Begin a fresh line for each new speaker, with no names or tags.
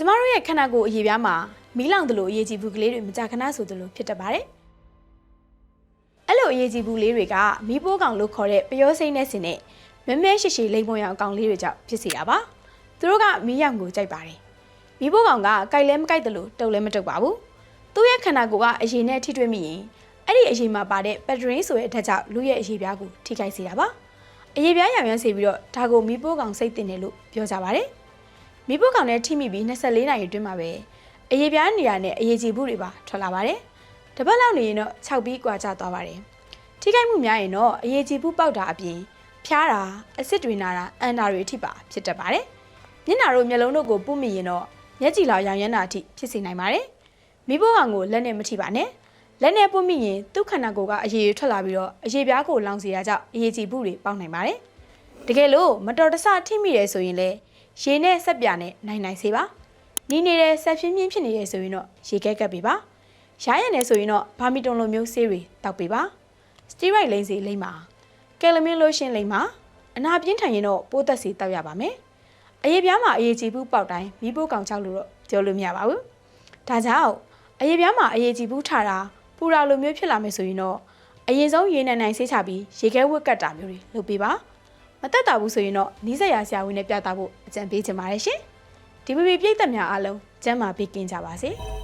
ကျမတို့ရဲ့ခန္ဓာကိုယ်အရေးပြားမှာမီးလောင်သလိုအရေးကြီးဘူးကလေးတွေမကြာခဏဆိုသလိုဖြစ်တတ်ပါတယ်အဲ့လိုအရေးကြီးဘူးလေးတွေကမီးပိုးကောင်လို့ခေါ်တဲ့ပျောစိမ့်နဲ့စင်နဲ့မဲမဲရှိရှိလိမ့်ပွန်ရောင်ကောင်လေးတွေကြောင့်ဖြစ်စေတာပါသူတို့ကမီးရောင်ကိုကြိုက်ပါတယ်မီးပိုးကောင်ကကြိုက်လဲမကြိုက်သလိုတုပ်လဲမတုပ်ပါဘူးသူ့ရဲ့ခန္ဓာကိုယ်ကအရေးနဲ့ထိတွေ့မိရင်အဲ့ဒီအရေးမှာပါတဲ့ပက်ဒရင်းဆိုတဲ့အထက်ကြောင့်လူရဲ့အရေးပြားကိုထိခိုက်စေတာပါအရေးပြားရောင်ရမ်းစေပြီးတော့ဒါကိုမီးပိုးကောင်စိတ်တင်တယ်လို့ပြောကြပါတယ် မိဖို့ကောင်နဲ့ထိမိပြီး24နာရီအတွင်းမှာပဲအရေးပြားနေရနဲ့အရေးကြီးမှုတွေပါထွက်လာပါတယ်။တပတ်လောက်နေရင်တော့6ပြီးကွာကျသွားပါတယ်။ထိခိုက်မှုများရင်တော့အရေးကြီးမှုပေါက်တာအပြင်ဖျားတာအဆစ်တွေနာတာအန်တာတွေအထိပါဖြစ်တတ်ပါတယ်။မျက်နှာတို့မျက်လုံးတို့ကိုပုတ်မိရင်တော့မျက်ကြည်လောက်ရောင်ရမ်းတာအထိဖြစ်စေနိုင်ပါတယ်။မိဖို့ကောင်ကိုလက်နဲ့မထိပါနဲ့။လက်နဲ့ပုတ်မိရင်သူ့ခန္ဓာကိုယ်ကအရေးတွေထွက်လာပြီးတော့အရေးပြားကိုလောင်စေရကြောင့်အရေးကြီးမှုတွေပေါက်နိုင်ပါတယ်။တကယ်လို့မတော်တဆထိမိတယ်ဆိုရင်လည်း ရေနဲ့ဆက်ပြနဲ့နိုင်နိုင်စေပါနီးနေတဲ့ဆက်ဖြင်းဖြင်းဖြစ်နေရဆိုရင်တော့ရေကက်ကပ်ပေးပါရားရံနေဆိုရင်တော့ဘာမီတွန်လိုမျိုးဆေးတွေတောက်ပေးပါစတီရိုက်လိမ့်စီလိမ့်ပါကယ်လမင်းလိုရှင်လိမ့်ပါအနာပြင်းထန်ရင်တော့ပိုးသက်စီတောက်ရပါမယ်အရေးပြားမှာအရေးကြီးဘူးပေါက်တိုင်းမီးပိုးကောင်ချောက်လို့တော့ပြောလို့မရပါဘူးဒါကြောင့်အရေးပြားမှာအရေးကြီးဘူးထတာပူရာလိုမျိုးဖြစ်လာမယ်ဆိုရင်တော့အရင်ဆုံးရေနံနိုင်ဆေးချပြီးရေခဲဝက်ကတ်တာမျိုးတွေလုပ်ပေးပါ မတက်တာဘူးဆိုရင်တော့နီးစပ်ရာဆရာဝန်နဲ့ပြသဖို့အကြံပေးချင်ပါတယ်ရှင်ဒီပပပြိတ်သက်များအားလုံးကျမ်းမာပေးကင်းကြပါစေ။